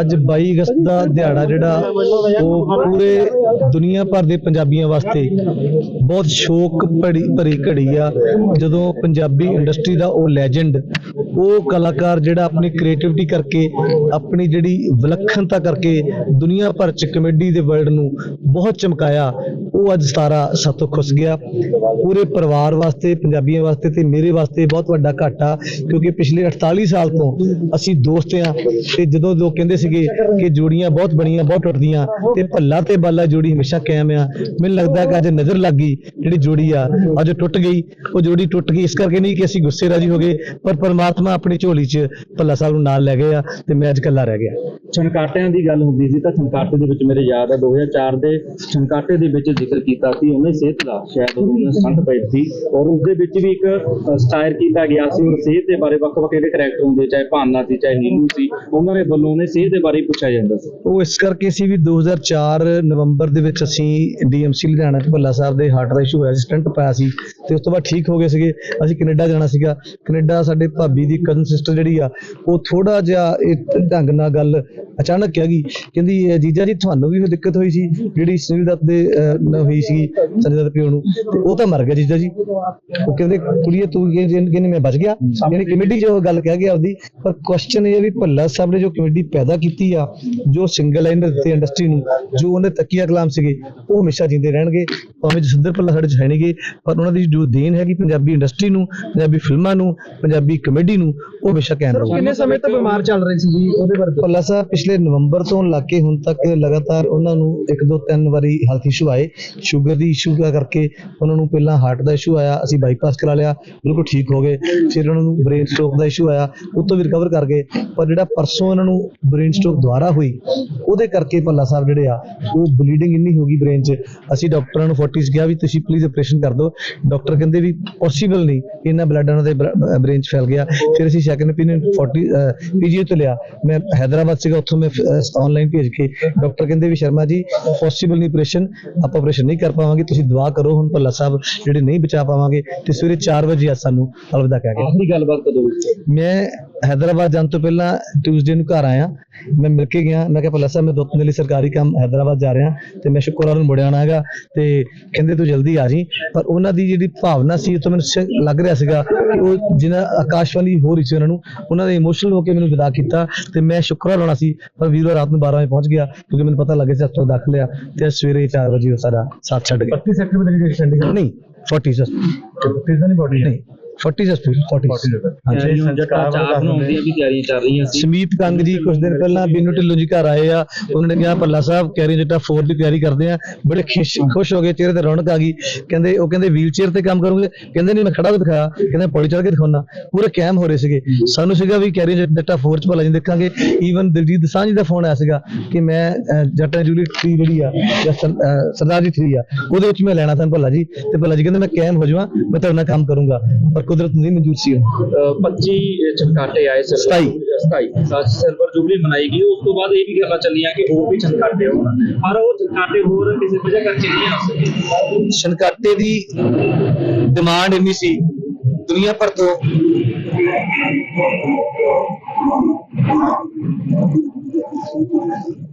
ਅੱਜ 22 ਅਗਸਤ ਦਾ ਦਿਹਾੜਾ ਜਿਹੜਾ ਉਹ ਪੂਰੇ ਦੁਨੀਆ ਭਰ ਦੇ ਪੰਜਾਬੀਆਂ ਵਾਸਤੇ ਬਹੁਤ ਸ਼ੋਕ ਭਰੀ ਭਰੀ ਘੜੀ ਆ। ਜਦੋਂ ਪੰਜਾਬੀ ਇੰਡਸਟਰੀ ਦਾ ਉਹ ਲੈਜੈਂਡ ਉਹ ਕਲਾਕਾਰ ਜਿਹੜਾ ਆਪਣੀ ਕ੍ਰੀਏਟੀਵਿਟੀ ਕਰਕੇ, ਆਪਣੀ ਜਿਹੜੀ ਵਿਲੱਖਣਤਾ ਕਰਕੇ ਦੁਨੀਆ ਭਰ ਚ ਕਮੇਡੀ ਦੇ ਵਰਲਡ ਨੂੰ ਬਹੁਤ ਚਮਕਾਇਆ। ਉਹ ਅੱਜ 17 ਸਾਤੋਂ ਖੁੱਸ ਗਿਆ। ਪੂਰੇ ਪਰਿਵਾਰ ਵਾਸਤੇ, ਪੰਜਾਬੀਆਂ ਵਾਸਤੇ ਤੇ ਮੇਰੇ ਵਾਸਤੇ ਬਹੁਤ ਵੱਡਾ ਘਾਟਾ, ਕਿਉਂਕਿ ਪਿਛਲੇ 48 ਸਾਲ ਤੋਂ ਅਸੀਂ ਦੋਸਤ ਆ ਤੇ ਜਦੋਂ ਲੋਕ ਕਹਿੰਦੇ ਸੀਗੇ ਕਿ ਜੋੜੀਆਂ ਬਹੁਤ ਬਣੀਆਂ, ਬਹੁਤ ਟੁੱਟਦੀਆਂ ਤੇ ਭੱਲਾ ਤੇ ਬਾਲਾ ਜੋੜੀ ਹਮੇਸ਼ਾ ਕਾਇਮ ਆ। ਮੈਨੂੰ ਲੱਗਦਾ ਕਿ ਅੱਜ ਨਜ਼ਰ ਲੱਗ ਗਈ ਜਿਹੜੀ ਜੋੜੀ ਆ, ਅੱਜ ਟੁੱਟ ਗਈ। ਉਹ ਜੋੜੀ ਟੁੱਟ ਗਈ ਇਸ ਕਰਕੇ ਨਹੀਂ ਕਿ ਅਸੀਂ ਗੁੱਸੇ ਰਾਜੀ ਹੋ ਗਏ, ਪਰ ਪਰਮਾਤਮਾ ਆਪਣੀ ਝੋਲੀ 'ਚ ਭੱਲਾ ਸਾਹਿਬ ਨੂੰ ਨਾਲ ਲੈ ਗਏ ਆ ਤੇ ਮੈਂ ਅੱਜ ਇਕੱਲਾ ਰਹਿ ਗਿਆ। ਛਣਕਾਟਿਆਂ ਦੀ ਗੱਲ ਹੁੰਦੀ ਸੀ ਤਾਂ ਛਣਕਾਟੇ ਦੇ ਵਿੱਚ ਮੇਰੇ ਯਾਦ ਹੈ 2004 ਦੇ ਛਣਕਾਟੇ ਦੇ ਵਿੱਚ ਜ਼ਿਕਰ ਕੀਤਾ ਸੀ, ਉਹਨੇ ਸਿਹਤ ਦਾ, ਸ਼ਾਇਦ ਉਹਨੇ ਸੰਤ ਪਈ ਸੀ, ਔਰ ਉਸ ਦੇ ਵਿੱਚ ਵੀ ਇੱਕ ਸਟਾਇਰ ਕੀਤਾ ਗਿਆ ਸੀ, ਔਰ ਸਿਹਤ ਦੇ ਬਾਰੇ ਵੱਖ-ਵੱਖ ਜਿਹੜੇ ਕਰੈਕਟਰ ਹੁੰਦੇ, ਚਾਹੇ ਭਾਨਾ ਸੀ, ਚਾਹੇ ਨੀਨੂ ਸੀ, ਉਹਨਾਂ ਦੇ ਵੱਲੋਂ ਉਹਨੇ ਸਿਹਤ ਦੇ ਬਾਰੇ ਪੁੱਛਿਆ ਜਾਂਦਾ ਸੀ। ਉਹ ਇਸ ਕਰਕੇ ਸੀ ਵੀ 2004 ਨਵੰਬਰ ਦੇ ਵਿੱਚ ਅਸੀਂ ਡੀਐਮਸੀ ਲੁਧਿਆਣਾ ਚ ਭੱਲਾ ਸਾਹਿਬ ਦੇ ਹਾਰਟ ਦਾ ਇਸ਼ੂ ਹੋਇਆ ਸੀ ਸਟੰਟ ਪਾਇਆ ਸੀ। ਤੇ ਉਸ ਤੋਂ ਬਾਅਦ ਠੀਕ ਹੋ ਗਏ ਸੀਗੇ। ਅਸੀਂ ਕੈਨੇਡਾ ਜਾਣਾ ਸੀਗਾ। ਕੈਨੇਡਾ ਸਾਡੇ ਭਾਬੀ ਦੀ ਕਜ਼ਨ ਸਿਸਟਰ ਜਿਹੜੀ ਆ, ਉਹ ਥੋੜਾ ਜਿਹਾ ਇਹ ਢੰਗ ਨਾਲ ਗੱਲ ਅਚਾਨਕ ਕਹਿ ਗਈ। ਕਹਿੰਦੀ, "ਇਹ ਜੀਜਾ ਜੀ, ਤੁਹਾਨੂੰ ਵੀ ਉਹ ਦਿੱਕਤ ਹੋਈ ਸੀ, ਜਿਹੜੀ ਸੁਨੀਲ ਦੱਤ ਦੇ ਹੋਈ ਸੀ ਸੰਜੇ ਦੱਤ ਪਿਓ ਨੂੰ। ਤੇ ਉਹ ਤਾਂ ਮਰ ਗਿਆ ਜੀਜਾ ਜੀ। ਉਹ ਕਹਿੰਦੇ, ਕੁੜੀਏ, ਤੂੰ ਕਹਿੰਦੀ ਮੈਂ ਬਚ ਗਿਆ। ਯਾਨੀ ਕਮੇਡੀ ਜੋ ਗੱਲ ਕਹਿ ਗਿਆ ਆਪਦੀ ਪਰ ਕੁਐਸਚਨ ਇਹ ਹੈ ਵੀ ਭੱਲਾ ਸਾਹਿਬ ਨੇ ਜੋ ਕਮੇਡੀ ਪੈਦਾ ਕੀਤੀ ਆ, ਜੋ ਸਿੰਗਲ ਲਾਈਨ ਦਿੱਤੇ ਇੰਡਸਟਰੀ ਨੂੰ, ਜੋ ਉਹਨੇ ਤਕੀਆ ਕਲਾਮ ਸੀਗੇ, ਉਹ ਹਮੇਸ਼ਾ ਜਿੰਦੇ ਰਹਿਣਗੇ। ਭਾਵੇਂ ਜਸਵਿੰਦਰ ਭੱਲਾ ਸਾਡੇ ਚ ਹੈ ਨਹੀਂਗੇ ਪਰ ਉਹਨਾਂ ਦੀ ਜੋ ਦੇਣ ਹੈਗੀ ਪੰਜਾਬੀ ਇੰਡਸਟਰੀ ਨੂੰ ਪੰਜਾਬੀ ਫਿਲਮਾਂ ਨੂੰ ਪੰਜਾਬੀ ਕਮੇਡੀ ਨੂੰ ਉਹ ਹਮੇਸ਼ਾ ਕਾਇਮ ਰਹੂਗੀ। ਕਿੰਨੇ ਸਮੇਂ ਤੋਂ ਬਿਮਾਰ ਚੱਲ ਰਹੇ ਸੀ ਜੀ ਉਹਦੇ ਬਾਰੇ ਭੱਲਾ ਸਾਹਿਬ ਪਿਛਲੇ ਨਵੰਬਰ ਤੋਂ ਲਾ ਕੇ ਹੁਣ ਤੱਕ ਲਗਾਤਾਰ ਉਹਨਾਂ ਨੂੰ ਇੱਕ ਦੋ ਤਿੰਨ ਵਾਰੀ ਹੈਲਥ ਇਸ਼ੂ ਆਏ। ਸ਼ੂਗਰ ਦੀ ਇਸ਼ੂ ਕਰਕੇ ਉਹਨਾਂ ਨੂੰ ਪਹਿਲਾਂ ਹਾਰਟ ਦਾ ਇਸ਼ੂ ਆਇਆ ਅਸੀਂ ਬਾਈਪਾਸ ਕਰਾ ਲਿਆ ਬਿਲਕੁਲ ਠੀਕ ਹੋ ਗਏ। ਫਿਰ ਉਹਨਾਂ ਨੂੰ ਬ੍ਰੇਨ ਸਟ੍ਰੋਕ ਦਾ ਇਸ਼ੂ ਆਇਆ ਉਹ ਤੋਂ ਵੀ ਰਿਕਵਰ ਕਰ ਗਏ। ਪਰ ਜਿਹੜਾ ਪਰਸੋਂ ਉਹਨਾਂ ਨੂੰ ਬ੍ਰੇਨ ਸਟ੍ਰੋਕ ਦੁਬਾਰਾ ਹੋਈ ਉਹਦੇ ਕਰਕੇ ਭੱਲਾ ਸਾਹਿਬ ਜਿਹੜੇ ਆ ਉਹ ਬਲੀਡਿੰਗ ਇੰਨੀ ਹੋ ਗਈ ਬ੍ਰੇਨ 'ਚ। ਅਸੀਂ ਡਾਕਟਰਾਂ ਨੂੰ 40 ਚ ਕਿਹਾ ਵੀ ਤੁਸੀਂ ਪਲੀਜ਼ ਆਪਰੇਸ਼ਨ ਕਰ ਦਿਓ। ਡਾਕਟਰ ਕਹਿੰਦੇ ਵੀ ਪੋਸੀਬਲ ਨਹੀਂ ਇੰਨਾ ਬਲੱਡ ਉਹਨਾਂ ਦੇ ਬ੍ਰੇਨ 'ਚ ਫੈਲ ਗਿਆ। ਫਿਰ ਅਸੀਂ ਸੈਕੰਡ ਓਪੀਨੀਅਨ 40 ਪੀਜੀਓ ਤੋਂ ਲਿਆ। ਮੈਂ ਹੈਦਰਾਬਾਦ ਸੀਗਾ ਉੱਥੋਂ ਮੈਂ ਆਨਲਾਈਨ ਭੇਜ ਕੇ ਡਾਕਟਰ ਕਹਿੰਦੇ ਵੀ ਸ਼ਰਮਾ ਜੀ ਪੋਸੀਬਲ ਨਹੀਂ ਆਪਰੇਸ਼ਨ ਆਪਾਂ ਆਪਰੇਸ਼ਨ ਨਹੀਂ ਕਰ ਪਾਵਾਂਗੇ ਤੁਸੀਂ ਦੁਆ ਕਰੋ ਹੁਣ ਭੱਲਾ ਸਾਹਿਬ ਜਿਹੜੇ ਨਹੀਂ ਬਚਾ ਪਾਵਾਂਗੇ ਤੇ ਸਵੇਰੇ 4 ਵਜੇ ਅੱਜ ਸਾਨੂੰ ਅਲਵਿਦਾ ਕਹਿ ਗਏ ਆਖਰੀ ਗੱਲਬਾਤ ਕਦੋਂ ਸੀ ਮੈਂ ਹੈਦਰਾਬਾਦ ਜਾਣ ਤੋਂ ਪਹਿਲਾਂ ਟਿਊਜ਼ਡੇ ਨੂੰ ਘਰ ਆਇਆ। ਮੈਂ ਮਿਲ ਕੇ ਗਿਆ। ਮੈਂ ਕਿਹਾ ਭੱਲਾ ਸਾਹਿਬ ਮੈਂ ਦੋ ਤਿੰਨ ਲਈ ਸਰਕਾਰੀ ਕੰਮ ਹੈਦਰਾਬਾਦ ਜਾ ਰਿਹਾ ਤੇ ਮੈਂ ਸ਼ੁੱਕਰਵਾਰ ਨੂੰ ਮੁੜਿਆ ਆਉਣਾ ਹੈਗਾ ਤੇ ਕਹਿੰਦੇ ਤੂੰ ਜਲਦੀ ਆ ਜੀ। ਪਰ ਉਹਨਾਂ ਦੀ ਜਿਹੜੀ ਭਾਵਨਾ ਸੀ ਉਹ ਤੋਂ ਮੈਨੂੰ ਲੱਗ ਰਿਹਾ ਸੀਗਾ ਕਿ ਉਹ ਜਿਹਨਾਂ ਆਕਾਸ਼ਵਾਣੀ ਹੋ ਰਹੀ ਸੀ ਉਹਨਾਂ ਨੂੰ ਉਹਨਾਂ ਦੇ ਇਮੋਸ਼ਨਲ ਹੋ ਕੇ ਮੈਨੂੰ ਵਿਦਾ ਕੀਤਾ ਤੇ ਮੈਂ ਸ਼ੁੱਕਰਵਾਰ ਆਉਣਾ ਸੀ। ਪਰ ਵੀਰਵਾਰ ਰਾਤ ਨੂੰ 12 ਵਜੇ ਪਹੁੰਚ ਗਿਆ ਕਿਉਂਕਿ ਮੈਨੂੰ ਪਤਾ ਲੱਗਿਆ ਸੀ ਹਸਪਤਾਲ ਦਾਖਲ ਆ ਤੇ ਸਵੇਰੇ 4 ਵਜੇ ਉਹ ਸਾਰਾ ਸਾਥ ਛੱਡ ਗਿਆ। 32 ਸੈਕਟਰ ਵਿੱਚ ਜਿਹੜੀ ਚੰਡੀਗੜ੍ਹ ਨਹੀਂ 40 ਸਰ ਕਿਸ ਦੀ ਬੋਡੀ ਨਹੀਂ। 40 ਜਸਟ 40 ਹਾਂਜੀ। ਸੰਜਕਾਰ ਚਾਰ ਨੂੰ ਆਉਂਦੀਆਂ ਵੀ ਤਿਆਰੀਆਂ ਚੱਲ ਰਹੀਆਂ ਸੀ ਸਮੀਪ ਕੰਗ ਜੀ ਕੁਝ ਦਿਨ ਪਹਿਲਾਂ ਬੀਨੂ ਢਿੱਲੋਂ ਜੀ ਘਰ ਆਏ ਆ ਉਹਨਾਂ ਨੇ ਕਿਹਾ ਪੱਲਾ ਸਾਹਿਬ ਕੈਰੀ ਜੱਟਾ 4 ਦੀ ਤਿਆਰੀ ਕਰਦੇ ਆ ਬੜੇ ਖੁਸ਼ ਖੁਸ਼ ਹੋ ਗਏ ਚਿਹਰੇ ਤੇ ਰੌਣਕ ਆ ਗਈ। ਕਹਿੰਦੇ ਉਹ ਕਹਿੰਦੇ ਵੀਲ ਚੇਅਰ ਤੇ ਕੰਮ ਕਰੋਗੇ? ਕਹਿੰਦੇ ਨਹੀਂ ਮੈਂ ਖੜਾ ਕੇ ਦਿਖਾਇਆ। ਕਹਿੰਦੇ ਪੌੜੀ ਚੜ ਕੇ ਦਿਖਾਉਣਾ ਪੂਰੇ ਕੈਮ ਹੋ ਰਹੇ ਸੀਗੇ। ਸਾਨੂੰ ਸੀਗਾ ਵੀ ਕੈਰੀ ਜੱਟਾ 4 ਚ ਭਲਾ ਜੀ ਦੇਖਾਂਗੇ। ਈਵਨ ਦਿਲਜੀਤ ਦਸਾਂਝ ਦਾ ਫੋਨ ਆਇਆ ਸੀਗਾ ਕਿ ਮੈਂ ਜੱਟਾ ਜੂਲੀ 3 ਜਿਹੜੀ ਆ ਜਾਂ ਸਰਦਾਰ ਜੀ 3 ਆ ਉਹਦੇ ਵਿੱਚ ਮੈਂ ਲੈਣਾ ਤਾਂ ਭੱਲਾ ਜੀ। ਤੇ ਭੱਲਾ ਜੀ ਕਹਿੰਦੇ ਮੈਂ ਕੈਮ ਹੋ ਜਾਵਾਂ ਮੈਂ ਤੁਹਾਡੇ ਨਾਲ ਕੰਮ ਕਰੂੰਗਾ। ਪਰ ਕੁਦਰਤ ਨਹੀਂ ਮਨਜ਼ੂਰ ਸੀ ਉਹ। ਅਹ 25 ਛਣਕਾਟੇ ਆਏ ਸਿਲਵਰ ਸਤਾਈ। ਜੁਬਲੀ 27 ਸਿਲਵਰ ਜੁਬਲੀ ਮਨਾਈ ਗਈ। ਉਸ ਤੋਂ ਬਾਅਦ ਇਹ ਵੀ ਗੱਲਾਂ ਚੱਲੀਆਂ ਕਿ ਹੋਰ ਵੀ ਛਣਕਾਟੇ ਹੋਣ। ਪਰ ਉਹ ਛਣਕਾਟੇ ਹੋਰ ਕਿਸੇ ਵਜ੍ਹਾ ਕਰਕੇ ਨਹੀਂ ਆ ਸਕੇ। ਛਣਕਾਟੇ ਦੀ ਡਿਮਾਂਡ ਇੰਨੀ ਸੀ। ਦੁਨੀਆ ਭਰ ਤੋਂ